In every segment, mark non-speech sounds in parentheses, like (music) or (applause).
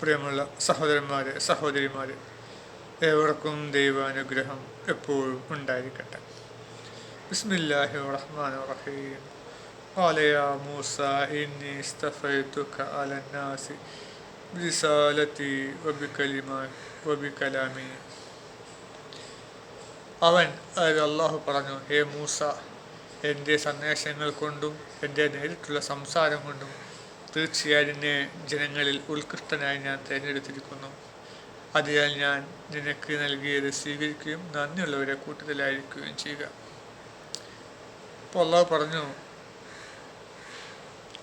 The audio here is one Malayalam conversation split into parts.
പ്രിയമുള്ള സഹോദരന്മാരെ സഹോദരിമാരെ ഏവർക്കും ദൈവാനുഗ്രഹം എപ്പോഴും ഉണ്ടായിരിക്കട്ടെ. ബിസ്മില്ലാഹി റഹ്മാൻ റഹീം ആലയ മൂസ ഇന്നി സ്തഫൈതുക അലന്നാസി ബിസാലത്തി വബിക്കലിമ വബിക്കലാമി അവൻ അതായത് അള്ളാഹു പറഞ്ഞു ഹേ മൂസ എന്റെ സന്ദേശങ്ങൾ കൊണ്ടും എന്റെ നേരിട്ടുള്ള സംസാരം കൊണ്ടും തീർച്ചയായും എന്നെ ജനങ്ങളിൽ ഉത്കൃഷ്ടനായി ഞാൻ തിരഞ്ഞെടുത്തിരിക്കുന്നു. അതിനാൽ ഞാൻ നിനക്ക് നൽകിയത് സ്വീകരിക്കുകയും നന്ദിയുള്ളവരെ കൂട്ടത്തിലായിരിക്കുകയും ചെയ്യുക. അപ്പോൾ അള്ളാഹു പറഞ്ഞു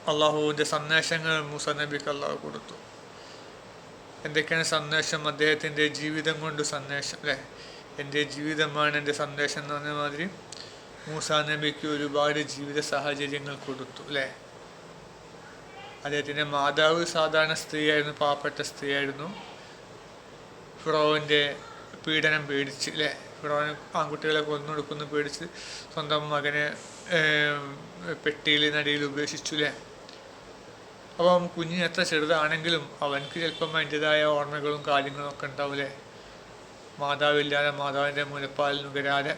അള്ളാഹുവിന്റെ സന്ദേശങ്ങൾ മൂസ അള്ളാഹു കൊടുത്തു. എന്തൊക്കെയാണ് സന്ദേശം? അദ്ദേഹത്തിന്റെ ജീവിതം കൊണ്ട് സന്ദേശം അല്ലേ? എന്റെ ജീവിതമാണ് എന്റെ സന്ദേശം എന്ന് പറഞ്ഞ മാതിരി മൂസ നബിക്ക് ഒരുപാട് ജീവിത സാഹചര്യങ്ങൾ കൊടുത്തു അല്ലേ? അദ്ദേഹത്തിന്റെ മാതാവ് സാധാരണ സ്ത്രീയായിരുന്നു പാവപ്പെട്ട സ്ത്രീയായിരുന്നു. ഫിറോവിന്റെ പീഡനം പേടിച്ച് അല്ലേ ഫിറോവിന് ആൺകുട്ടികളെ കൊന്നൊടുക്കുന്നു പേടിച്ച് സ്വന്തം മകനെ പെട്ടിയിൽ നടിയിൽ ഉപേക്ഷിച്ചു അല്ലേ അപ്പം കുഞ്ഞിന് എത്ര ചെറുതാണെങ്കിലും അവനക്ക് ചിലപ്പം അതിന്റെതായ ഓർമ്മകളും കാര്യങ്ങളും ഒക്കെ ഉണ്ടാവില്ലേ മാതാവില്ലാതെ മാതാവിന്റെ മുലപ്പാലിൽ നുകരാതെ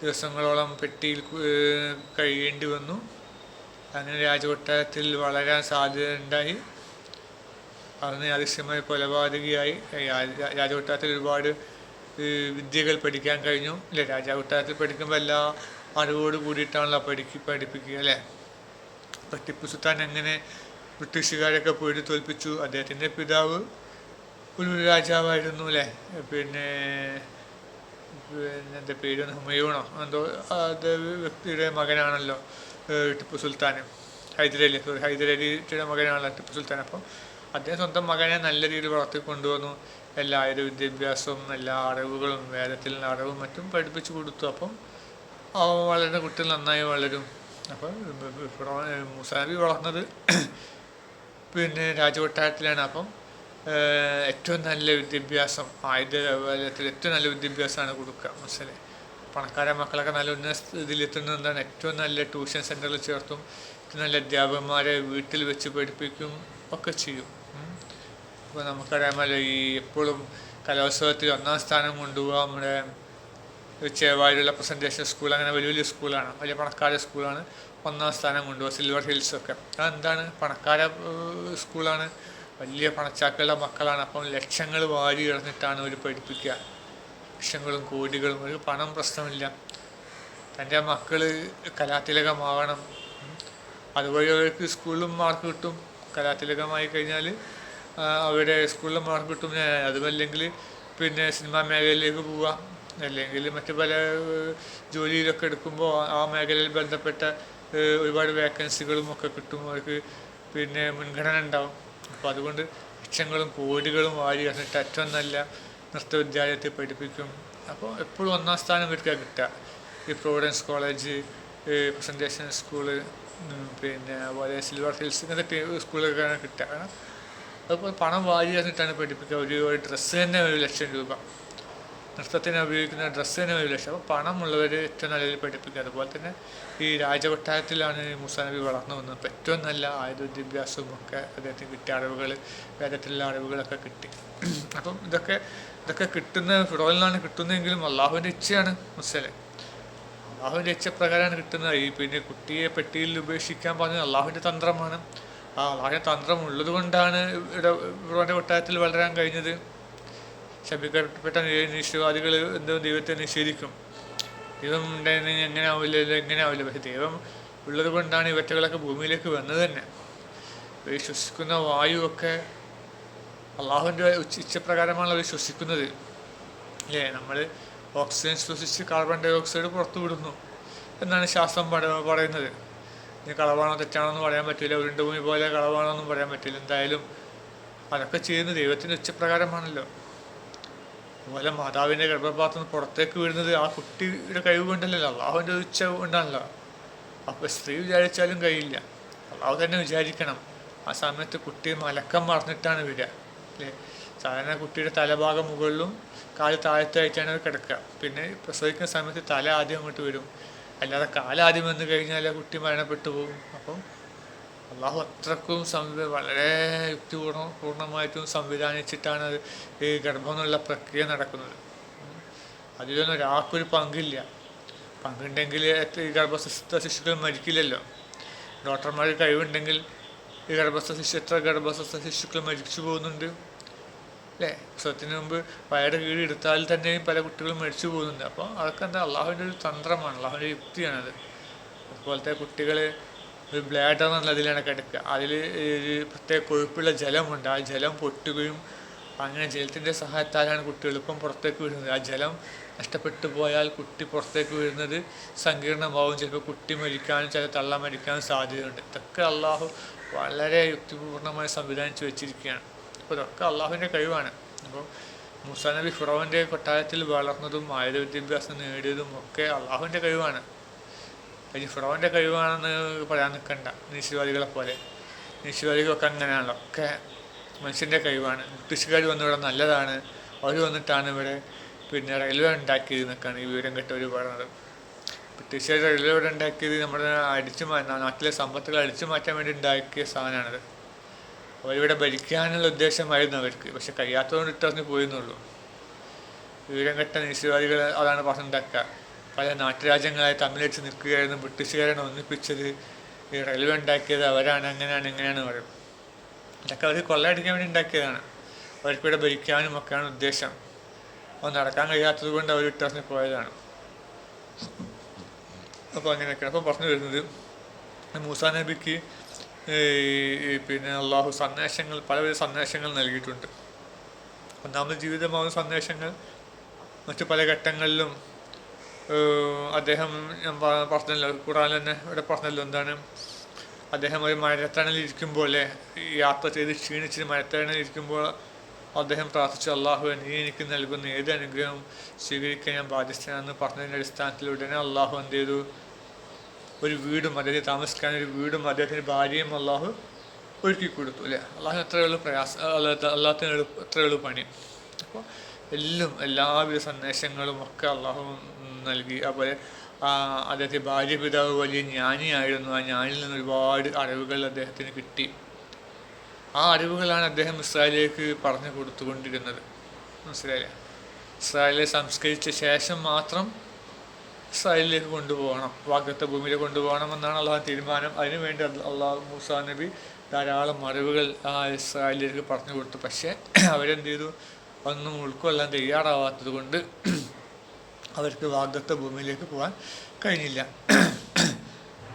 ദിവസങ്ങളോളം പെട്ടിയിൽ കഴിയേണ്ടി വന്നു. അങ്ങനെ രാജകൊട്ടാരത്തിൽ വളരാൻ സാധ്യത ഉണ്ടായി അന്ന് അതിശയമായി കൊലപാതകിയായി. രാജകൊട്ടാരത്തിൽ ഒരുപാട് വിദ്യകൾ പഠിക്കാൻ കഴിഞ്ഞു. അല്ലേ? രാജകൊട്ടാരത്തിൽ പഠിക്കുമ്പോൾ എല്ലാ അറിവോട് കൂടിയിട്ടാണല്ലോ പഠിക്കി പഠിപ്പിക്കുക അല്ലേ? അപ്പം ടിപ്പു സുൽത്താൻ എങ്ങനെ ബ്രിട്ടീഷുകാരൊക്കെ പോയിട്ട് തോൽപ്പിച്ചു? അദ്ദേഹത്തിന്റെ പിതാവ് ഒരു രാജാവായിരുന്നു അല്ലേ? പിന്നെ പിന്നെ എന്റെ പേര്? ഹുമയൂണോ? എന്തോ അത് വ്യക്തിയുടെ മകനാണല്ലോ. ടിപ്പു സുൽത്താൻ ഹൈദരലി സോറി ഹൈദരലിയുടെ മകനാണല്ലോ ടിപ്പു സുൽത്താൻ. അപ്പം അദ്ദേഹം സ്വന്തം മകനെ നല്ല രീതിയിൽ വളർത്തി കൊണ്ടുവന്നു. എല്ലാ ആയുധ വിദ്യാഭ്യാസവും എല്ലാ അറിവുകളും വേദത്തിൽ അറിവും മറ്റും പഠിപ്പിച്ചു കൊടുത്തു. അപ്പം അവൻ വളരുന്ന കുട്ടികൾ നന്നായി വളരും. അപ്പോൾ മുസാബി വളർന്നത് പിന്നെ രാജകൊട്ടാരത്തിലാണ്. അപ്പം ഏറ്റവും നല്ല വിദ്യാഭ്യാസം ആയുധ ഏറ്റവും നല്ല വിദ്യാഭ്യാസമാണ് കൊടുക്കുക മനസ്സിലെ പണക്കാരെ മക്കളൊക്കെ നല്ല ഉന്നത ഇതിലെത്തുന്നത് എത്തുന്നതാണ് ഏറ്റവും നല്ല ട്യൂഷൻ സെന്ററിൽ ചേർത്തും നല്ല അധ്യാപകന്മാരെ വീട്ടിൽ വെച്ച് പഠിപ്പിക്കും ഒക്കെ ചെയ്യും. അപ്പോൾ നമുക്കറിയാമല്ലോ ഈ എപ്പോഴും കലോത്സവത്തിൽ ഒന്നാം സ്ഥാനം കൊണ്ടുപോകുക നമ്മുടെ ചേവായിലുള്ള പ്രസന്റേഷൻ സ്കൂൾ അങ്ങനെ വലിയ വലിയ സ്കൂളാണ് വലിയ പണക്കാരുടെ സ്കൂളാണ് ഒന്നാം സ്ഥാനം കൊണ്ടുപോകുക സിൽവർ ഹിൽസൊക്കെ അതെന്താണ്? പണക്കാര സ്കൂളാണ്. വലിയ പണച്ചാക്കളുടെ മക്കളാണ്. അപ്പം ലക്ഷങ്ങൾ വാരി ഇറന്നിട്ടാണ് അവർ പഠിപ്പിക്കുക. ലക്ഷങ്ങളും കോടികളും ഒരു പണം പ്രശ്നമില്ല. തന്റെ മക്കൾ കലാതിലകമാവണം അതുവഴി അവർക്ക് സ്കൂളിലും മാർക്ക് കിട്ടും. കലാതിലകമായി കഴിഞ്ഞാൽ അവരുടെ സ്കൂളിലും മാർക്ക് കിട്ടും. അതുമല്ലെങ്കിൽ പിന്നെ സിനിമാ മേഖലയിലേക്ക് പോവാം അല്ലെങ്കിൽ മറ്റു പല ജോലിയിലൊക്കെ എടുക്കുമ്പോൾ ആ മേഖലയിൽ ബന്ധപ്പെട്ട ഒരുപാട് വേക്കൻസികളും ഒക്കെ കിട്ടും. അവർക്ക് പിന്നെ മുൻഗണന ഉണ്ടാവും. അപ്പോൾ അതുകൊണ്ട് ലക്ഷങ്ങളും കോടികളും വാരി എന്നിട്ട് ഏറ്റവും നല്ല നൃത്തവിദ്യാലയത്തിൽ പഠിപ്പിക്കും. അപ്പോൾ എപ്പോഴും ഒന്നാം സ്ഥാനം ഇവർക്കാണ് കിട്ടുക. ഈ പ്രൊവിഡൻസ് കോളേജ് പ്രസന്റേഷൻ സ്കൂൾ പിന്നെ അതുപോലെ സിൽവർ ഹിൽസ് ഇങ്ങനത്തെ സ്കൂളുകളൊക്കെയാണ് കിട്ടുക. കാരണം അതുപോലെ പണം വാരി തന്നിട്ടാണ് പഠിപ്പിക്കുക. ഒരു ഒരു ഡ്രസ്സ് തന്നെ ഒരു ലക്ഷം രൂപ. നൃത്തത്തിന് ഉപയോഗിക്കുന്ന ഡ്രസ്സ് തന്നെ ഒരു ലക്ഷം അപ്പോൾ പണമുള്ളവർ ഏറ്റവും നല്ല രീതിയിൽ പഠിപ്പിക്കുക. അതുപോലെ തന്നെ ഈ രാജകൊട്ടാരത്തിലാണ് മുസാ നബി വളർന്നു വന്നത്. അപ്പോൾ ഏറ്റവും നല്ല ആയുധ വിദ്യാഭ്യാസവും ഒക്കെ അദ്ദേഹത്തിന് കിട്ടിയ അറിവുകൾ വേദത്തിലുള്ള അറിവുകളൊക്കെ കിട്ടി. അപ്പം ഇതൊക്കെ ഇതൊക്കെ കിട്ടുന്ന ഫിറോയിൽ നിന്നാണ് കിട്ടുന്നതെങ്കിലും അള്ളാഹുവിന്റെ ഇച്ഛയാണ് മുസലെ അള്ളാഹുവിന്റെ ഇച്ഛപ്രകാരമാണ് കിട്ടുന്നത്. ഈ പിന്നെ കുട്ടിയെ പെട്ടിയിൽ ഉപേക്ഷിക്കാൻ പറഞ്ഞത് അള്ളാഹുവിന്റെ തന്ത്രമാണ്. ആ അള്ളാഹുവിന്റെ തന്ത്രം ഉള്ളത് കൊണ്ടാണ് ഇവിടെ ഫിറോന്റെ കൊട്ടാരത്തിൽ വളരാൻ കഴിഞ്ഞത്. ശപിക്കപ്പെട്ട നിശ്ചയവാദികൾ എന്തോ ദൈവത്തെ നിഷേധിക്കും? ദൈവം ഉണ്ടായിരുന്നെങ്കിൽ എങ്ങനെ ആവില്ല എങ്ങനെ ആവില്ല പക്ഷെ ദൈവം ഉള്ളത് കൊണ്ടാണ് ഇവറ്റകളൊക്കെ ഭൂമിയിലേക്ക് വന്നത് തന്നെ. ശ്വസിക്കുന്ന വായുവൊക്കെ അള്ളാഹുവിന്റെ ഇച്ഛപ്രകാരമാണ് അവർ ശ്വസിക്കുന്നത്. അല്ലേ? നമ്മൾ ഓക്സിജൻ ശ്വസിച്ച് കാർബൺ ഡൈ ഓക്സൈഡ് പുറത്തു വിടുന്നു എന്നാണ് ശാസ്ത്രം പറയുന്നത്. ഇനി കളവാണോ തെറ്റാണോ എന്ന് പറയാൻ പറ്റില്ല. ഉരുണ്ടുഭൂമി പോലെ കളവാണോ എന്നും പറയാൻ പറ്റില്ല. എന്തായാലും അതൊക്കെ ചെയ്യുന്നത് ദൈവത്തിന്റെ ഉച്ചപ്രകാരമാണല്ലോ അതുപോലെ മാതാവിന്റെ ഗർഭപാത്രം പുറത്തേക്ക് വീഴുന്നത് ആ കുട്ടിയുടെ കഴിവ് കൊണ്ടല്ലല്ലോ. അള്ളാഹുവിന്റെ ഉച്ച കൊണ്ടാണല്ലോ. അപ്പോൾ സ്ത്രീ വിചാരിച്ചാലും കഴിയില്ല. അള്ളാഹു തന്നെ വിചാരിക്കണം. ആ സമയത്ത് കുട്ടി മലക്കം മറന്നിട്ടാണ് വരിക. അല്ലേ? സാധാരണ കുട്ടിയുടെ തലഭാഗം മുകളിലും കാൽ താഴത്തായിട്ടാണ് അവർ കിടക്കുക. പിന്നെ പ്രസവിക്കുന്ന സമയത്ത് തല ആദ്യം അങ്ങോട്ട് വരും. അല്ലാതെ കാലാദ്യം വന്നു കഴിഞ്ഞാൽ കുട്ടി മരണപ്പെട്ടു പോകും. അപ്പം അള്ളാഹു അത്രക്കും സംവി വളരെ യുക്തിപൂർണ പൂർണമായിട്ടും സംവിധാനിച്ചിട്ടാണ് അത് ഈ ഗർഭം എന്നുള്ള പ്രക്രിയ നടക്കുന്നത്. അതിലൊന്നും ഒരാൾക്കൊരു പങ്കില്ല. പങ്കുണ്ടെങ്കിൽ ഈ ഗർഭസ്ഥ ശിശുക്കൾ മരിക്കില്ലല്ലോ. ഡോക്ടർമാർക്ക് കഴിവുണ്ടെങ്കിൽ ഈ ഗർഭസ്ഥ ശിശു എത്ര ഗർഭസ്ഥ ശിശുക്കൾ മരിച്ചു പോകുന്നുണ്ട്? അല്ലേ? പ്രസവത്തിന് മുമ്പ് വയറ് കീഴ് എടുത്താൽ തന്നെയും പല കുട്ടികളും മരിച്ചു പോകുന്നുണ്ട്. അപ്പോൾ അതൊക്കെ എന്താ അള്ളാഹുവിന്റെ ഒരു തന്ത്രമാണ്. അള്ളാഹുവിന്റെ യുക്തിയാണത്. അതുപോലത്തെ കുട്ടികൾ ഒരു ബ്ലാഡർ എന്നുള്ളതിലാണ് കിടക്കുക അതിൽ ഒരു പ്രത്യേക കൊഴുപ്പുള്ള ജലമുണ്ട്. ആ ജലം പൊട്ടുകയും അങ്ങനെ ജലത്തിന്റെ സഹായത്താലാണ് കുട്ടി എളുപ്പം പുറത്തേക്ക് വീഴുന്നത് ആ ജലം നഷ്ടപ്പെട്ടു പോയാൽ കുട്ടി പുറത്തേക്ക് വീഴുന്നത് സങ്കീർണമാവും. ചിലപ്പോൾ കുട്ടി മരിക്കാനും ചില തള്ള മരിക്കാനും സാധ്യതയുണ്ട്. ഇതൊക്കെ അള്ളാഹു വളരെ യുക്തിപൂർണമായി സംവിധാനിച്ച് വെച്ചിരിക്കുകയാണ്. അപ്പോൾ ഇതൊക്കെ അള്ളാഹുവിന്റെ കഴിവാണ്. അപ്പോൾ മുസാ നബി കൊട്ടാരത്തിൽ വളർന്നതും ആയുധ വിദ്യാഭ്യാസം നേടിയതും ഒക്കെ അള്ളാഹുവിന്റെ കഴിവാണ്. ഇനി ഫിറോന്റെ കഴിവാണെന്ന് പറയാൻ നിൽക്കണ്ട നിശ്ചയവാദികളെ പോലെ. നിശ്ചയവാദികളൊക്കെ അങ്ങനെയാണല്ലോ. ഒക്കെ മനുഷ്യന്റെ കഴിവാണ്. ബ്രിട്ടീഷുകാർ വന്നിവിടെ നല്ലതാണ്. അവർ വന്നിട്ടാണ് ഇവിടെ പിന്നെ റെയിൽവേ ഉണ്ടാക്കിയത് എന്നൊക്കെയാണ് ഈ വിവരം കെട്ടവർ പറയുന്നത്. ബ്രിട്ടീഷുകാർ റെയിൽവേ ഉണ്ടാക്കിയത് നമ്മുടെ അടിച്ചു നാട്ടിലെ സമ്പത്തുകൾ അടിച്ചു മാറ്റാൻ വേണ്ടി ഉണ്ടാക്കിയ സാധനമാണത്. അവരിവിടെ ഭരിക്കാനുള്ള ഉദ്ദേശമായിരുന്നു അവർക്ക്. പക്ഷെ കഴിയാത്തതുകൊണ്ട് ഇട്ടറിഞ്ഞ് പോയെന്നുള്ളൂ വിവരം കെട്ട നിശ്ചയവാദികൾ അതാണ് പറഞ്ഞുണ്ടാക്കുക പല നാട്ടുരാജ്യങ്ങളായി തമ്മിലടിച്ച് നിൽക്കുകയായിരുന്നു. ബ്രിട്ടീഷുകാരാണ് ഒന്നിപ്പിച്ചത്. ഈ റെയിൽവേ ഉണ്ടാക്കിയത് അവരാണ് അങ്ങനെയാണ് ഇങ്ങനെയാണ് പറയും. ഇതൊക്കെ അവർ കൊള്ളയടിക്കാൻ വേണ്ടി ഉണ്ടാക്കിയതാണ്. അവർക്കിവിടെ ഭരിക്കാനും ഒക്കെയാണ് ഉദ്ദേശം. അത് നടക്കാൻ കഴിയാത്തത് കൊണ്ട് അവർ ഇട്ടറിഞ്ഞ് പോയതാണ്. അപ്പോൾ അങ്ങനെയൊക്കെയാണ്. അപ്പോൾ പറഞ്ഞു വരുന്നത് മൂസാ നബിക്ക് പിന്നെ അള്ളാഹു സന്ദേശങ്ങൾ പലവിധ സന്ദേശങ്ങൾ നൽകിയിട്ടുണ്ട്. ഒന്നാമത് ജീവിതമാവുന്ന സന്ദേശങ്ങൾ മറ്റു പല ഘട്ടങ്ങളിലും അദ്ദേഹം ഞാൻ പറഞ്ഞല്ലോ ഖുറാൻ തന്നെ ഇവിടെ പറഞ്ഞല്ലോ എന്താണ്? അദ്ദേഹം ഒരു മരത്തണലിരിക്കുമ്പോൾ അല്ലേ ഈ യാത്ര ചെയ്ത് ക്ഷീണിച്ച് മരത്തണലിരിക്കുമ്പോൾ അദ്ദേഹം പ്രാർത്ഥിച്ചു അള്ളാഹു നീ എനിക്ക് നൽകുന്ന ഏത് അനുഗ്രഹം സ്വീകരിക്കാൻ ഞാൻ ബാധ്യസ്ഥനാണെന്ന് പറഞ്ഞതിന്റെ അടിസ്ഥാനത്തിൽ ഉടനെ അള്ളാഹു എന്ത് ചെയ്തു? ഒരു വീടും അദ്ദേഹം താമസിക്കാൻ ഒരു വീടും അദ്ദേഹത്തിന്റെ ഭാര്യയും അള്ളാഹു ഒരുക്കി കൊടുത്തു അല്ലേ? അള്ളാഹു എത്രയുള്ളൂ പ്രയാസം അള്ളാഹത്തിന് എളുപ്പ എത്രയുള്ളൂ പണി. അപ്പോൾ എല്ലാം എല്ലാവിധ സന്ദേശങ്ങളും ഒക്കെ അള്ളാഹു നൽകി. അതുപോലെ അദ്ദേഹത്തെ ഭാര്യ പിതാവ് വലിയ ജ്ഞാനിയായിരുന്നു. ആ ജ്ഞാനിൽ നിന്ന് ഒരുപാട് അറിവുകൾ അദ്ദേഹത്തിന് കിട്ടി. ആ അറിവുകളാണ് അദ്ദേഹം ഇസ്രായേലിലേക്ക് പറഞ്ഞു കൊടുത്തുകൊണ്ടിരുന്നത്. മനസ്സിലായില്ലേ? ഇസ്രായേലിനെ സംസ്കരിച്ച ശേഷം മാത്രം ഇസ്രായേലിലേക്ക് കൊണ്ടുപോകണം. വാഗ്ദത്ത ഭൂമിയിൽ കൊണ്ടുപോകണം എന്നാണ് അള്ളാഹു തീരുമാനം. അതിനുവേണ്ടി അള്ളാഹു മൂസാ നബി ധാരാളം അറിവുകൾ ആ ഇസ്രായേലിലേക്ക് പറഞ്ഞു കൊടുത്തു. പക്ഷേ അവരെന്ത് ചെയ്തു? ഒന്നും ഉൾക്കൊള്ളാൻ തയ്യാറാവാത്തത് കൊണ്ട് അവർക്ക് വാഗ്ദത്ത ഭൂമിയിലേക്ക് പോകാൻ കഴിഞ്ഞില്ല.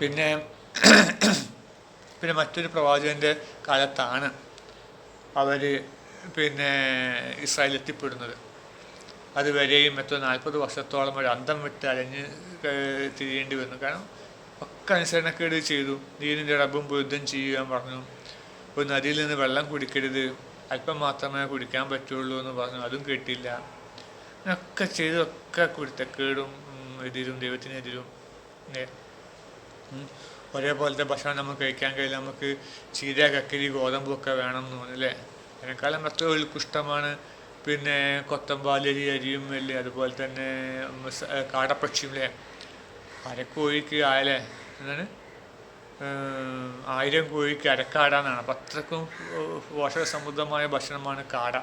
പിന്നെ പിന്നെ മറ്റൊരു പ്രവാചകന്റെ കാലത്താണ് അവർ പിന്നെ ഇസ്രായേൽ എത്തിപ്പെടുന്നത്. അതുവരെയും എത്ര നാൽപ്പത് വർഷത്തോളം ഒരു അന്തം വിട്ട് അലഞ്ഞ് തിരിയേണ്ടി വന്നു. കാരണം ഒക്കെ അനുസരണക്കേട് ചെയ്തു. നീരിന്റെ റബ്ബും യുദ്ധം ചെയ്യുക പറഞ്ഞു. ഒരു നദിയിൽ നിന്ന് വെള്ളം കുടിക്കരുത്. അല്പം മാത്രമേ കുടിക്കാൻ പറ്റുള്ളൂ എന്ന് പറഞ്ഞു. അതും കേട്ടില്ല. ഒക്കെ ചെയ്തൊക്കെ കുരുത്തക്കേടും കേടും എതിരും ദൈവത്തിനെതിരും. ഒരേപോലത്തെ ഭക്ഷണം നമുക്ക് കഴിക്കാൻ കഴിയില്ല. നമുക്ക് ചീര കക്കരി ഗോതമ്പൊക്കെ വേണം എന്ന് തോന്നുന്നു അല്ലേ? അതിനേക്കാളും അത്ര ഇഷ്ടമാണ്. പിന്നെ കൊത്തമ്പാലരി അരിയും അല്ലേ? അതുപോലെ തന്നെ കാടപ്പക്ഷിയും അല്ലേ? അരക്കോഴിക്ക് ആയല്ലേ? എന്താണ്? ആയിരം കോഴിക്ക് അരക്കാടാന്നാണ്. അപ്പം അത്രക്കും പോഷക സമൃദ്ധമായ ഭക്ഷണമാണ് കാട.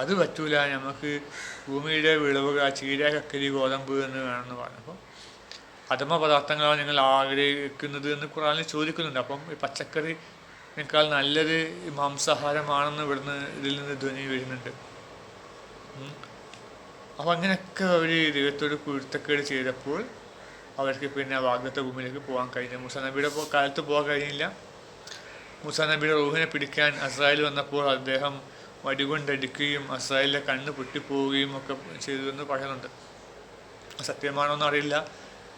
അത് പറ്റൂല. നമുക്ക് ഭൂമിയുടെ വിളവുക ചീര കക്കരി ഗോതമ്പ് എന്ന് വേണമെന്ന് പറഞ്ഞപ്പോൾ അധമ പദാർത്ഥങ്ങളാണ് നിങ്ങൾ ആഗ്രഹിക്കുന്നത് എന്ന് ഖുറാനിൽ ചോദിക്കുന്നുണ്ട്. അപ്പം ഈ പച്ചക്കറിനേക്കാൾ നല്ലത് ഈ മാംസാഹാരമാണെന്ന് ഇവിടുന്ന് ഇതിൽ നിന്ന് ധ്വനി വരുന്നുണ്ട്. അപ്പം അങ്ങനെയൊക്കെ അവർ ദൈവത്തോട് കുരുത്തക്കേട് ചെയ്തപ്പോൾ അവർക്ക് പിന്നെ വാഗ്ദത്ത ഭൂമിയിലേക്ക് പോകാൻ കഴിഞ്ഞു മുസാ നബിയുടെ കാലത്ത് പോകാൻ കഴിഞ്ഞില്ല. മുസാ നബിയുടെ റൂഹിനെ പിടിക്കാൻ അസ്രായേൽ വന്നപ്പോൾ അദ്ദേഹം വടികൊണ്ടടിക്കുകയും അസ്രായേലിലെ കണ്ണ് പൊട്ടിപ്പോവുകയും ഒക്കെ ചെയ്തു എന്ന് പറയുന്നുണ്ട് സത്യമാണോന്ന് അറിയില്ല.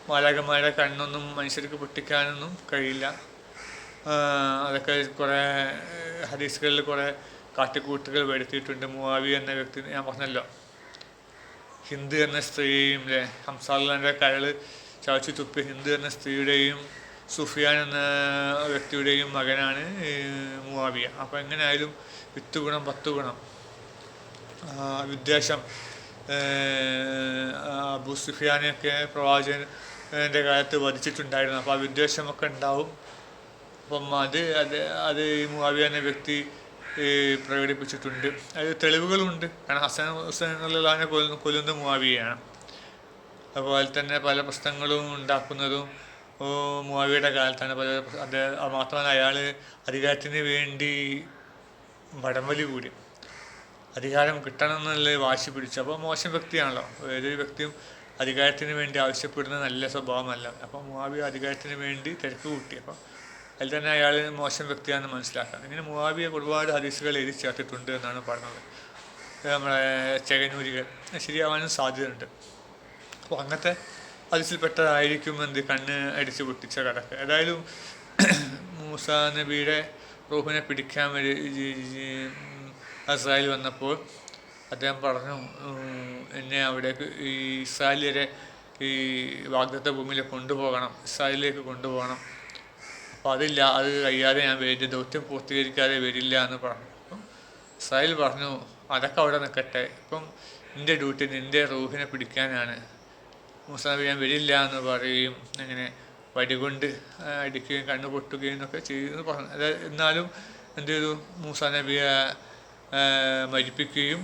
മാലാകന്മാരുടെ കണ്ണൊന്നും മനുഷ്യർക്ക് പൊട്ടിക്കാനൊന്നും കഴിയില്ല. അതൊക്കെ കുറേ ഹദീസുകളിൽ കുറേ കാട്ടിക്കൂട്ടുകൾ വരുത്തിയിട്ടുണ്ട്. മുവാവി എന്ന വ്യക്തി ഞാൻ പറഞ്ഞല്ലോ. ഹിന്ദു എന്ന സ്ത്രീയും അല്ലേ ഹംസാലിന്റെ കരൾ ചവച്ചു തുപ്പി ഹിന്ദു എന്ന സ്ത്രീയുടെയും സുഫിയാൻ എന്ന വ്യക്തിയുടെയും മകനാണ് മുവാവിയ. അപ്പോൾ എങ്ങനെയായാലും വിത്ത് ഗുണം പത്ത് ഗുണം വിദ്വേഷം അബു സുഫിയാനെയൊക്കെ പ്രവാചകന്റെ കാലത്ത് വധിച്ചിട്ടുണ്ടായിരുന്നു. അപ്പോൾ ആ വിദ്വേഷമൊക്കെ ഉണ്ടാവും. അപ്പം അത് അത് അത് ഈ മുവാവിയ എന്ന വ്യക്തി പ്രകടിപ്പിച്ചിട്ടുണ്ട്. അത് തെളിവുകളുണ്ട്. കാരണം ഹസൻ ഹുസൈനെ കൊല്ലുന്ന കൊല്ലുന്ന മുവാവിയാണ് അതുപോലെ തന്നെ പല പ്രശ്നങ്ങളും ഉണ്ടാക്കുന്നതും ഓ, മുവാവിയുടെ കാലത്താണ്. പല അത് മാത്രമല്ല അയാൾ അധികാരത്തിന് വേണ്ടി വടംവലി കൂടി അധികാരം കിട്ടണം എന്നുള്ള വാശി പിടിച്ചു അപ്പോൾ മോശം വ്യക്തിയാണല്ലോ. ഏതൊരു വ്യക്തിയും അധികാരത്തിന് വേണ്ടി ആവശ്യപ്പെടുന്ന നല്ല സ്വഭാവമല്ല. അപ്പോൾ മുവാബി അധികാരത്തിന് വേണ്ടി തിരക്ക് കൂട്ടി. അപ്പോൾ അതിൽ തന്നെ അയാൾ മോശം വ്യക്തിയാണെന്ന് മനസ്സിലാക്കാം. ഇങ്ങനെ മുവാബിയെ ഒരുപാട് ഹദീസുകൾ എഴുതി ചേർത്തിട്ടുണ്ട് എന്നാണ് പറഞ്ഞത്. നമ്മളെ ചെകനൂരികൾ. ശരിയാവാനും സാധ്യതയുണ്ട്. അപ്പോൾ അങ്ങനത്തെ അതിൽപ്പെട്ടതായിരിക്കും എന്ത് കണ്ണ് അടിച്ച് പൊട്ടിച്ച കടക്ക് ഏതായാലും മൂസ നബിയുടെ റൂഹിനെ പിടിക്കാൻ വേണ്ടി അസ്രായേൽ വന്നപ്പോൾ അദ്ദേഹം പറഞ്ഞു എന്നെ അവിടേക്ക് ഈ ഇസ്രായേലിയരെ ഈ വാഗ്ദത്ത ഭൂമിയിൽ കൊണ്ടുപോകണം ഇസ്രായേലിലേക്ക് കൊണ്ടുപോകണം. അപ്പോൾ അതില്ല അത് കഴിയാതെ ഞാൻ വരില്ല ദൗത്യം പൂർത്തീകരിക്കാതെ വരില്ല എന്ന് പറഞ്ഞു. അപ്പം ഇസ്രായേൽ പറഞ്ഞു അതൊക്കെ അവിടെ നിൽക്കട്ടെ. ഇപ്പം നിന്റെ ഡ്യൂട്ടി നിന്റെ റൂഹിനെ പിടിക്കാനാണ്. മുസ്ലാം ഞാൻ വരില്ല എന്ന് പറയുകയും അങ്ങനെ വടികൊണ്ട് അടിക്കുകയും കണ്ണു പൊട്ടുകയും ഒക്കെ ചെയ്യുന്നു. പറഞ്ഞു എന്നാലും എന്ത് ചെയ്തു? മൂസ നബിയെ മരിപ്പിക്കുകയും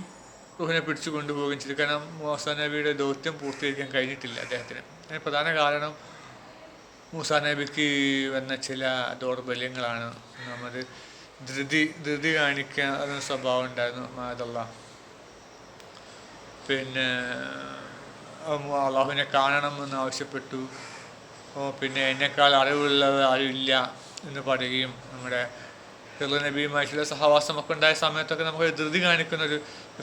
റുഹിനെ പിടിച്ചു കൊണ്ടുപോവുകയും ചെയ്തു. കാരണം മൂസ നബിയുടെ ദൗത്യം പൂർത്തീകരിക്കാൻ കഴിഞ്ഞിട്ടില്ല അദ്ദേഹത്തിന്. അതിന് പ്രധാന കാരണം മൂസ നബിക്ക് വന്ന ചില ദൗർബല്യങ്ങളാണ്. ഒന്നാമത് ധൃതി ധൃതി കാണിക്കാൻ സ്വഭാവം ഉണ്ടായിരുന്നു. മാതല്ല പിന്നെ അള്ളാഹുവിനെ കാണണമെന്ന് ആവശ്യപ്പെട്ടു. പിന്നെ എന്നെക്കാൾ അറിവുള്ളത് ആരുമില്ല എന്ന് പറയുകയും നമ്മുടെ ഹിറു നബിയുമായിട്ടുള്ള സഹവാസമൊക്കെ ഉണ്ടായ സമയത്തൊക്കെ നമുക്ക് ധൃതി കാണിക്കുന്ന ഒരു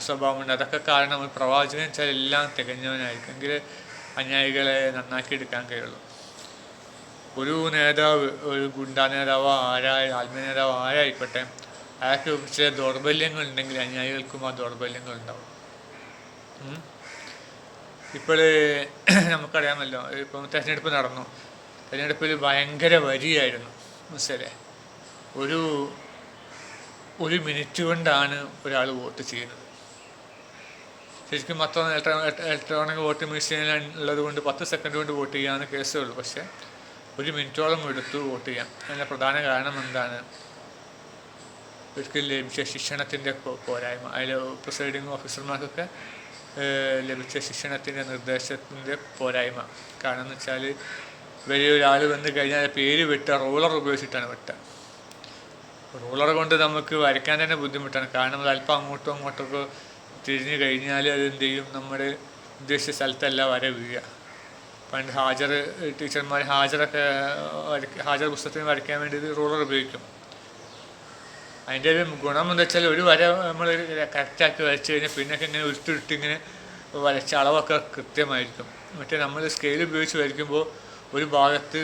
സ്വഭാവമുണ്ട്. അതൊക്കെ കാരണം ഒരു പ്രവാചകൻ വെച്ചാൽ എല്ലാം തികഞ്ഞവനായിരിക്കും. എങ്കിൽ അനുയായികളെ നന്നാക്കി എടുക്കാൻ കഴിയുള്ളൂ. ഒരു നേതാവ് ഒരു ഗുണ്ടാ നേതാവോ ആരായ ആത്മീയ നേതാവോ ആരായിക്കോട്ടെ അയാൾക്ക് ചില ദൗർബല്യങ്ങൾ ഉണ്ടെങ്കിൽ അനുയായികൾക്കും ആ ദൗർബല്യങ്ങൾ ഉണ്ടാവും ഇപ്പോൾ (clears throat) നമുക്കറിയാമല്ലോ ഇപ്പം തെരഞ്ഞെടുപ്പ് നടന്നു. തെരഞ്ഞെടുപ്പിൽ ഭയങ്കര വരിയായിരുന്നു മനസ്സിലെ ഒരു ഒരു മിനിറ്റ് കൊണ്ടാണ് ഒരാൾ വോട്ട് ചെയ്യുന്നത്. ശരിക്കും മൊത്തം ഇലക്ട്രോണിക് വോട്ടിംഗ് മെഷീനിൽ ഉള്ളത് കൊണ്ട് പത്ത് സെക്കൻഡ് കൊണ്ട് വോട്ട് ചെയ്യാവുന്ന കേസേ ഉള്ളൂ. പക്ഷേ ഒരു മിനിറ്റോളം എടുത്തു വോട്ട് ചെയ്യാം. അതിന്റെ പ്രധാന കാരണം എന്താണ്? ഇവർക്ക് ലഭിച്ച ശിക്ഷണത്തിന്റെ പോരായ്മ. അതിൽ പ്രിസൈഡിങ് ഓഫീസർമാർക്കൊക്കെ ലഭിച്ച ശിക്ഷണത്തിന്റെ നിർദ്ദേശത്തിന്റെ പോരായ്മ. കാരണം എന്ന് വെച്ചാൽ വലിയൊരാൾ വന്ന് കഴിഞ്ഞാൽ പേര് വെട്ട റൂളർ ഉപയോഗിച്ചിട്ടാണ് വെട്ടുക റൂളർ കൊണ്ട് നമുക്ക് വരയ്ക്കാൻ തന്നെ ബുദ്ധിമുട്ടാണ്. കാരണം അത് അല്പം അങ്ങോട്ടും അങ്ങോട്ടൊക്കെ തിരിഞ്ഞു കഴിഞ്ഞാൽ അത് എന്ത് ചെയ്യും? നമ്മുടെ ഉദ്ദേശിച്ച സ്ഥലത്തല്ല വര വീഴുക. പണ്ട് ഹാജർ ടീച്ചർമാർ ഹാജറൊക്കെ വരയ്ക്ക- ഹാജർ പുസ്തകത്തിന് വരയ്ക്കാൻ വേണ്ടി റൂളർ ഉപയോഗിക്കും. അതിന്റെ ഒരു ഗുണം എന്ന് വെച്ചാൽ ഒരു വര നമ്മൾ കറക്റ്റാക്കി വരച്ച് കഴിഞ്ഞാൽ പിന്നൊക്കെ ഇങ്ങനെ ഉരുത്തിട്ട് ഇങ്ങനെ വരച്ച അളവൊക്കെ കൃത്യമായിരിക്കും. മറ്റേ നമ്മൾ സ്കെയിൽ ഉപയോഗിച്ച് വരയ്ക്കുമ്പോൾ ഒരു ഭാഗത്ത്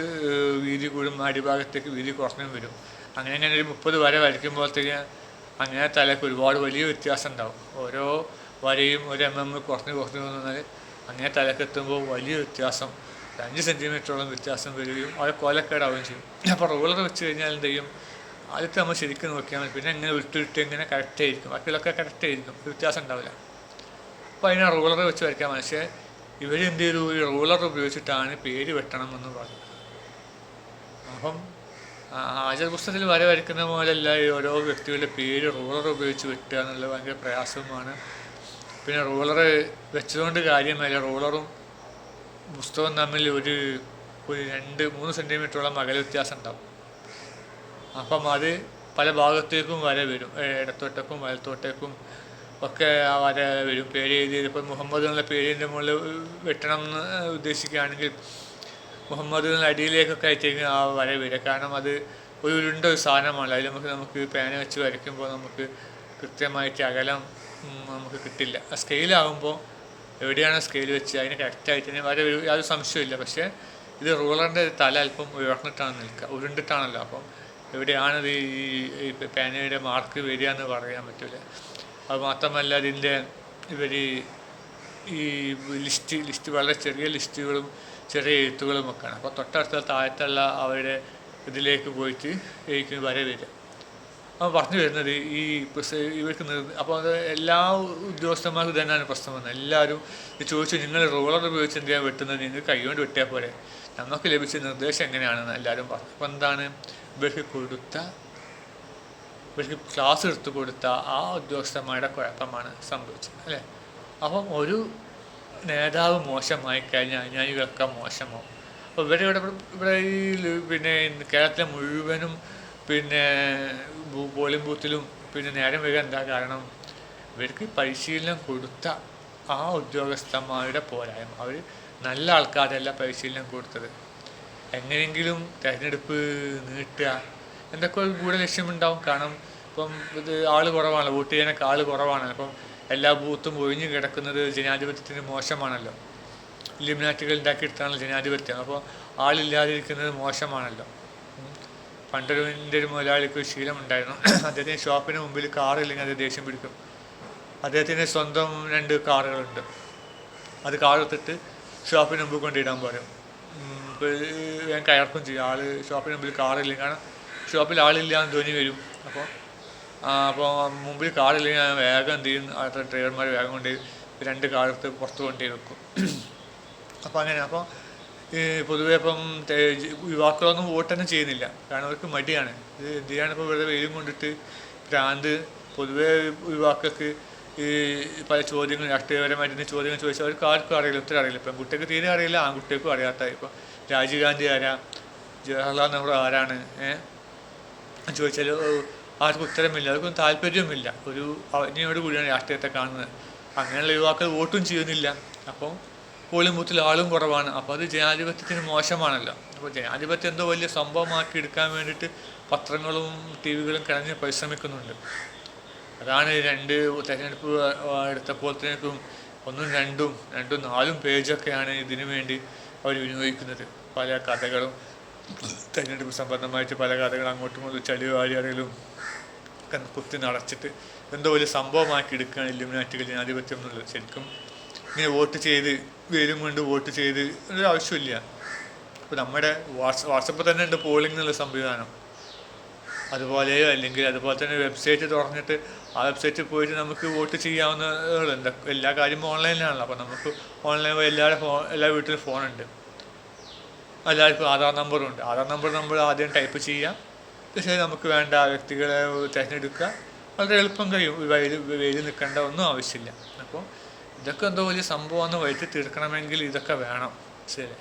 വീതി കൂടും അടിഭാഗത്തേക്ക് വീതി കുറഞ്ഞും വരും. അങ്ങനെ അങ്ങനെ ഒരു മുപ്പത് വര വരയ്ക്കുമ്പോഴത്തേക്ക് അങ്ങനെ തലക്ക് ഒരുപാട് വലിയ വ്യത്യാസം ഉണ്ടാവും. ഓരോ വരയും ഒരു എം എം കുറഞ്ഞ് കുറഞ്ഞു വന്നാൽ അങ്ങനെ തലക്കെത്തുമ്പോൾ വലിയ വ്യത്യാസം അഞ്ച് സെന്റിമീറ്ററോളം വ്യത്യാസം വരികയും അവരെ കൊലക്കേടാവുകയും ചെയ്യും. അപ്പോൾ റൂളർ വെച്ച് കഴിഞ്ഞാൽ എന്ത് ചെയ്യും? ആദ്യത്തെ നമ്മൾ ശരിക്കും നോക്കിയാൽ മതി. പിന്നെ ഇങ്ങനെ വിട്ടിട്ട് ഇങ്ങനെ കറക്റ്റ് ആയിരിക്കും. ബാക്കിയുള്ളൊക്കെ കറക്റ്റ് ആയിരിക്കും. വ്യത്യാസം ഉണ്ടാവില്ല. അപ്പോൾ അതിനെ റൂളർ വെച്ച് വരയ്ക്കാൻ പക്ഷേ ഇവരെന്ത് ചെയ്തു? ഈ റൂളർ ഉപയോഗിച്ചിട്ടാണ് പേര് വെട്ടണം എന്ന് പറഞ്ഞു അപ്പം ആചാരപുസ്തകത്തിൽ വര വരയ്ക്കുന്ന പോലെയല്ല ഈ ഓരോ വ്യക്തികളുടെ പേര് റൂളർ ഉപയോഗിച്ച് വെട്ടുക എന്നുള്ളത് ഭയങ്കര പ്രയാസവുമാണ്. പിന്നെ റൂളർ വെച്ചതുകൊണ്ട് കാര്യമല്ല. റൂളറും പുസ്തകവും തമ്മിൽ ഒരു ഒരു രണ്ട് മൂന്ന് സെന്റിമീറ്ററോളം അകല വ്യത്യാസം ഉണ്ടാവും. അപ്പം അത് പല ഭാഗത്തേക്കും വര വരും. ഇടത്തോട്ടേക്കും വലത്തോട്ടേക്കും ഒക്കെ ആ വര വരും. പേര് എഴുതിയത് ഇപ്പം മുഹമ്മദ് എന്നുള്ള പേരിന്റെ മുകളിൽ വെട്ടണം എന്ന് ഉദ്ദേശിക്കുകയാണെങ്കിൽ മുഹമ്മദ് എന്നുള്ള അടിയിലേക്കൊക്കെ ആയിട്ടേക്കും ആ വര വരിക. കാരണം അത് ഒരു ഉരുണ്ട ഒരു സാധനമാണ്. അതിൽ നമുക്ക് നമുക്ക് പേന വെച്ച് വരയ്ക്കുമ്പോൾ നമുക്ക് കൃത്യമായിട്ട് അകലം നമുക്ക് കിട്ടില്ല. ആ സ്കെയിലാകുമ്പോൾ എവിടെയാണ് സ്കെയിൽ വെച്ച് അതിന് കറക്റ്റായിട്ട് തന്നെ വരെ വരും. യാതൊരു സംശയമില്ല പക്ഷേ ഇത് റൂളറിന്റെ തല അല്പം ഉയർന്നിട്ടാണ് നിൽക്കുക. ഉരുണ്ടിട്ടാണല്ലോ. അപ്പം എവിടെയാണത് ഈ പേനയുടെ മാർക്ക് വരിക എന്ന് പറയാൻ പറ്റില്ല അത് മാത്രമല്ല അതിന്റെ ഇവർ ഈ ലിസ്റ്റ് ലിസ്റ്റ് വളരെ ചെറിയ ലിസ്റ്റുകളും ചെറിയ എഴുത്തുകളും ഒക്കെയാണ്. അപ്പോൾ തൊട്ടടുത്ത താഴത്തുള്ള അവരുടെ ഇതിലേക്ക് പോയിട്ട് എനിക്ക് വരെ വരിക. അപ്പോൾ പറഞ്ഞു വരുന്നത് ഈ ഇവർക്ക് അപ്പോൾ അത് എല്ലാ ഉദ്യോഗസ്ഥന്മാർക്കും തന്നെയാണ് പ്രശ്നം വന്നത്. എല്ലാവരും ചോദിച്ചു നിങ്ങൾ റോളർ ഉപയോഗിച്ച് എന്തിനാണ് വെട്ടുന്നത്? നിങ്ങൾ കൈകൊണ്ട് വെട്ടിയാൽ പോരെ. നമുക്ക് ലഭിച്ച നിർദ്ദേശം എങ്ങനെയാണെന്ന് എല്ലാവരും പറഞ്ഞു അപ്പം എന്താണ്? ഇവർക്ക് കൊടുത്ത ഇവർക്ക് ക്ലാസ് എടുത്തു കൊടുത്ത ആ ഉദ്യോഗസ്ഥന്മാരുടെ കുഴപ്പമാണ് സംഭവിച്ചത് അല്ലേ? അപ്പം ഒരു നേതാവ് മോശമായി കഴിഞ്ഞാൽ ഇവരൊക്കെ മോശമാവും. അപ്പോൾ ഇവരെ ഇവിടെ ഇവിടെ ഈ പിന്നെ കേരളത്തിലെ മുഴുവനും പിന്നെ പോളിംഗ് ബൂത്തിലും പിന്നെ നേരം വരിക എന്താ കാരണം? ഇവർക്ക് പരിശീലനം കൊടുത്ത ആ ഉദ്യോഗസ്ഥന്മാരുടെ പോരായ്മ. അവർ നല്ല ആൾക്കാരല്ല പരിശീലനം കൊടുത്തത്. എങ്ങനെയെങ്കിലും തിരഞ്ഞെടുപ്പ് നീട്ടുക. എന്തൊക്കെ ഒരു ഗൂഢലക്ഷ്യമുണ്ടാവും കാരണം ഇപ്പം ഇത് ആൾ കുറവാണല്ലോ വോട്ട് ചെയ്യാനൊക്കെ ആൾ കുറവാണ് അപ്പം എല്ലാ ബൂത്തും ഒഴിഞ്ഞു കിടക്കുന്നത് ജനാധിപത്യത്തിന് മോശമാണല്ലോ. ലിമിനാറ്റുകൾ ഉണ്ടാക്കിയെടുത്താണ് ജനാധിപത്യം. അപ്പോൾ ആളില്ലാതിരിക്കുന്നത് മോശമാണല്ലോ. പണ്ടൊരു എന്റെ ഒരു മുതലാളിക്ക് ഒരു ശീലമുണ്ടായിരുന്നു (clears throat) അദ്ദേഹത്തിന് ഷോപ്പിന് മുമ്പിൽ കാറില്ലെങ്കിൽ അത് ദേഷ്യം പിടിക്കും. അദ്ദേഹത്തിന് സ്വന്തം രണ്ട് കാറുകളുണ്ട്. അത് കാർ എടുത്തിട്ട് ഷോപ്പിന് മുമ്പ് കൊണ്ടിടാൻ പറയും ഇപ്പോൾ ഞാൻ കയർക്കും ചെയ്യും. ആൾ ഷോപ്പിന് മുമ്പിൽ കാറില്ല. കാരണം ഷോപ്പിൽ ആളില്ല എന്ന് തോന്നി വരും. അപ്പോൾ അപ്പോൾ മുമ്പിൽ കാറില്ലെങ്കിൽ ഞാൻ വേഗം എന്ത് ചെയ്യും? അടുത്ത ഡ്രൈവർമാർ വേഗം കൊണ്ട് രണ്ട് കാലത്ത് പുറത്ത് കൊണ്ടുപോയി വെക്കും. അപ്പോൾ അങ്ങനെ അപ്പോൾ പൊതുവെ ഇപ്പം യുവാക്കളൊന്നും വോട്ട് തന്നെ ചെയ്യുന്നില്ല. കാരണം അവർക്ക് മടിയാണ്. ഇത് എന്തിനാണ് ഇപ്പോൾ വെറുതെ വെയിലും കൊണ്ടിട്ട് ഭ്രാന്ത് പൊതുവേ യുവാക്കൾക്ക് ഈ പല ചോദ്യങ്ങൾ രാഷ്ട്രീയപരമായിട്ട് ചോദ്യങ്ങൾ ചോദിച്ചാൽ അവർക്ക് ആർക്കും അറിയില്ല ഉത്തരം അറിയില്ല. ഇപ്പം കുട്ടികൾക്ക് തീരെ അറിയില്ല ആൺകുട്ടികൾക്കും അറിയാത്ത ഇപ്പം രാജീവ് ഗാന്ധി ആരാ ജവഹർലാൽ നെഹ്റു ആരാണ് ഏഹ് ചോദിച്ചാൽ ആർക്കും ഉത്തരമില്ല അവർക്കും താല്പര്യവുമില്ല. ഒരു അവജ്ഞയോട് കൂടിയാണ് രാഷ്ട്രീയത്തെ കാണുന്നത്. അങ്ങനെയുള്ള യുവാക്കൾ വോട്ടും ചെയ്യുന്നില്ല. അപ്പം പോളിംഗ് ബൂത്തിൽ ആളും കുറവാണ്. അപ്പോൾ അത് ജനാധിപത്യത്തിന് മോശമാണല്ലോ. അപ്പോൾ ജനാധിപത്യം എന്തോ വലിയ സംഭവമാക്കി എടുക്കാൻ വേണ്ടിയിട്ട് പത്രങ്ങളും ടി വികളും കിടഞ്ഞ് പരിശ്രമിക്കുന്നുണ്ട്. അതാണ് രണ്ട് തെരഞ്ഞെടുപ്പ് എടുത്തപ്പോഴത്തേക്കും ഒന്നും രണ്ടും രണ്ടും നാലും പേജൊക്കെയാണ് ഇതിനു വേണ്ടി അവർ വിനിയോഗിക്കുന്നത്. പല കഥകളും തെരഞ്ഞെടുപ്പ് സംബന്ധമായിട്ട് പല കഥകൾ അങ്ങോട്ടും ഇങ്ങോട്ടും ചളി വാരി ഒക്കെ കുത്തി നടച്ചിട്ട് എന്തോ ഒരു സംഭവമാക്കി എടുക്കുകയാണ് ഇല്ലുമിനാറ്റുകൾ ജനാധിപത്യം എന്നുള്ളത്. ശരിക്കും ഇങ്ങനെ വോട്ട് ചെയ്ത് വേരും കൊണ്ട് വോട്ട് ചെയ്ത് ഒരു ആവശ്യമില്ല. ഇപ്പോൾ നമ്മുടെ വാട്സ് വാട്സപ്പിൽ തന്നെ ഉണ്ട് പോളിംഗ് എന്നുള്ള സംവിധാനം. അതുപോലെയോ അല്ലെങ്കിൽ അതുപോലെ തന്നെ വെബ്സൈറ്റ് തുറന്നിട്ട് ആ വെബ്സൈറ്റിൽ പോയിട്ട് നമുക്ക് വോട്ട് ചെയ്യാവുന്നതുണ്ട് എല്ലാ കാര്യവും ഓൺലൈനിലാണല്ലോ. അപ്പോൾ നമുക്ക് ഓൺലൈൻ എല്ലാവരുടെ ഫോൺ എല്ലാ വീട്ടിലും ഫോണുണ്ട്. എല്ലാവർക്കും ആധാർ നമ്പറും ഉണ്ട് ആധാർ നമ്പർ നമ്മൾ ആദ്യം ടൈപ്പ് ചെയ്യാം. പക്ഷേ നമുക്ക് വേണ്ട വ്യക്തികളെ തിരഞ്ഞെടുക്കുക. വളരെ എളുപ്പം കഴിയും. വെയിൽ വെയിൽ നിൽക്കേണ്ട ഒന്നും ആവശ്യമില്ല. അപ്പോൾ ഇതൊക്കെ എന്തോ വലിയ സംഭവമാണ് വൈകിട്ട് തീർക്കണമെങ്കിൽ ഇതൊക്കെ വേണം. ശരി.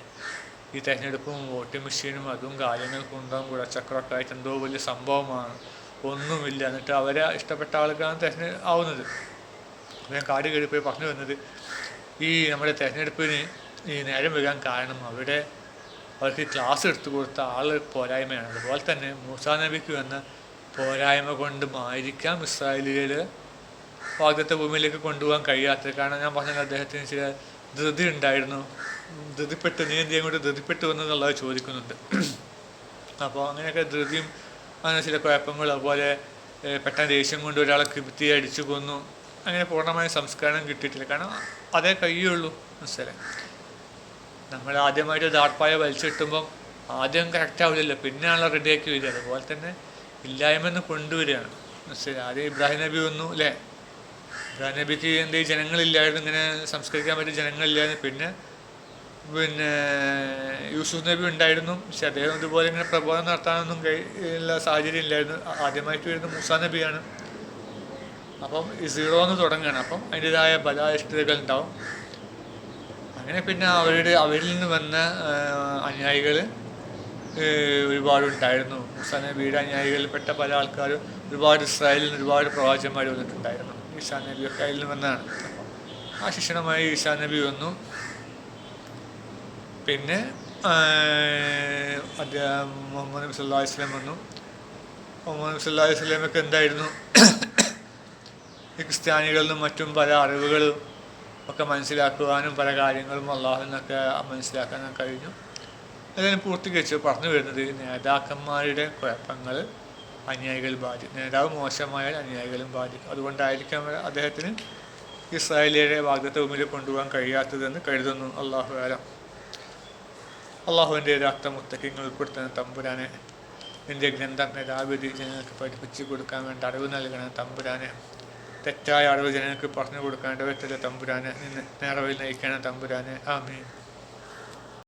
ഈ തിരഞ്ഞെടുപ്പും വോട്ടിംഗ് മെഷീനും അതും കാര്യങ്ങൾക്കും ഉണ്ടാകും കൂടെ ചക്രമൊക്കെ ആയിട്ട് എന്തോ വലിയ സംഭവമാണ്. ഒന്നുമില്ല. എന്നിട്ട് അവരെ ഇഷ്ടപ്പെട്ട ആൾക്കാണ് തെരഞ്ഞെടുപ്പ് ആവുന്നത്. ഞാൻ കാട് കയറി പോയി പറഞ്ഞു വന്നത് ഈ നമ്മുടെ തിരഞ്ഞെടുപ്പിന് ഈ നേരം വരാൻ കാരണം അവിടെ അവർക്ക് ക്ലാസ് എടുത്തു കൊടുത്ത ആൾ പോരായ്മയാണ്. അതുപോലെ തന്നെ മൂസാ നബിക്ക് വന്ന പോരായ്മ കൊണ്ടുമായിരിക്കാം ഇസ്രായേലികൾ വാഗ്ദത്ത ഭൂമിയിലേക്ക് കൊണ്ടുപോകാൻ കഴിയാത്തത്. കാരണം ഞാൻ പറഞ്ഞത് അദ്ദേഹത്തിന് ചില ധൃതി ഉണ്ടായിരുന്നു. ധൃതിപ്പെട്ട് നീ എന്ത് കൊണ്ട് ധൃതിപ്പെട്ട് വന്നതെന്നുള്ളത് ചോദിക്കുന്നുണ്ട്. (clears throat) അപ്പോൾ അങ്ങനെയൊക്കെ ധൃതിയും അങ്ങനെ ചില കുഴപ്പങ്ങൾ അതുപോലെ പെട്ടെന്ന് ദേഷ്യം കൊണ്ട് ഒരാളെ കൃപ്തി അടിച്ചു കൊന്നു. അങ്ങനെ പൂർണമായ സംസ്കാരം കിട്ടിയിട്ടില്ല. കാരണം അതേ കഴിയുള്ളൂ. മനസ്സിലായി? നമ്മൾ ആദ്യമായിട്ട് ദാർപ്പായ വലിച്ചിട്ടുമ്പം ആദ്യം കറക്റ്റ് ആവില്ലല്ലോ. പിന്നെയാണല്ലോ റെഡിയാക്കി വരിക. അതുപോലെ തന്നെ ഇല്ലായ്മന്ന് കൊണ്ടുവരികയാണ്. മനസ്സിലായി? ആദ്യം ഇബ്രാഹിം നബി വന്നു അല്ലേ? ഇബ്രാഹിം നബിക്ക് എന്ത്? ജനങ്ങളില്ലായിരുന്നു. ഇങ്ങനെ സംസ്കരിക്കാൻ പറ്റിയ ജനങ്ങളില്ലായിരുന്നു. പിന്നെ പിന്നെ യൂസുഫ് നബി ഉണ്ടായിരുന്നു. പക്ഷെ അദ്ദേഹം ഇതുപോലെ ഇങ്ങനെ പ്രബോധനം നടത്താനൊന്നും കഴിയുള്ള സാഹചര്യം ഇല്ലായിരുന്നു. ആദ്യമായിട്ട് വരുന്ന മൂസ നബിയാണ്. അപ്പം സീറോ എന്ന് തുടങ്ങുകയാണ്. അപ്പം അതിന്റെതായ ബലാധിഷ്ഠിതകൾ ഉണ്ടാവും. അങ്ങനെ പിന്നെ അവരുടെ അവരിൽ നിന്ന് വന്ന അനുയായികൾ ഒരുപാടുണ്ടായിരുന്നു മുസാ നബിയുടെ അനുയായികളിൽപ്പെട്ട പല ആൾക്കാരും ഒരുപാട് ഇസ്രായേലിൽ നിന്ന് ഒരുപാട് പ്രവാചകന്മാർ വന്നിട്ടുണ്ടായിരുന്നു. ഈശാ നബിയൊക്കെ അതിൽ നിന്ന് വന്നതാണ്. ആ ശിക്ഷണമായി ഈശാ നബി വന്നു. പിന്നെ അദ്ദേഹം മുഹമ്മദ് നബി സല്ലാ വസ്ലം വന്നു. മുഹമ്മദ് നബി സല്ലാ വസ്ലമൊക്കെ എന്തായിരുന്നു? ക്രിസ്ത്യാനികളിൽ മറ്റും പല അറിവുകളും ഒക്കെ മനസ്സിലാക്കുവാനും പല കാര്യങ്ങളും അള്ളാഹുവിൽ നിന്നൊക്കെ മനസ്സിലാക്കാനും കഴിഞ്ഞു. അതിന് പൂർത്തീകരിച്ച് പറഞ്ഞു വരുന്നത് നേതാക്കന്മാരുടെ കുഴപ്പങ്ങൾ അനുയായികൾ ബാധിക്കും നേതാവ് മോശമായാൽ അനുയായികളും ബാധിക്കും. അതുകൊണ്ടായിരിക്കാം അദ്ദേഹത്തിന് ഇസ്രായേലിയുടെ വാഗ്ദത്ത ഭൂമിയിൽ കൊണ്ടുപോകാൻ കഴിയാത്തതെന്ന് കരുതുന്നു. അള്ളാഹു ആലം അള്ളാഹുവിന്റെ രക്ത മുത്തക്കിങ്ങൾ ഉൾപ്പെടുത്തുന്ന തമ്പുരാനെ നിന്റെ ഗ്രന്ഥം യഥാവിധി ജനങ്ങൾക്ക് പഠിപ്പിച്ചു കൊടുക്കാൻ വേണ്ട അറിവ് നൽകണം തമ്പുരാനെ തെറ്റായ അറിവ് ജനങ്ങൾക്ക് പറഞ്ഞു കൊടുക്കാൻ ഇടവറ്റല തമ്പുരാനെ നിന്ന് നേറവിൽ നയിക്കണം തമ്പുരാനെ. ആമീൻ.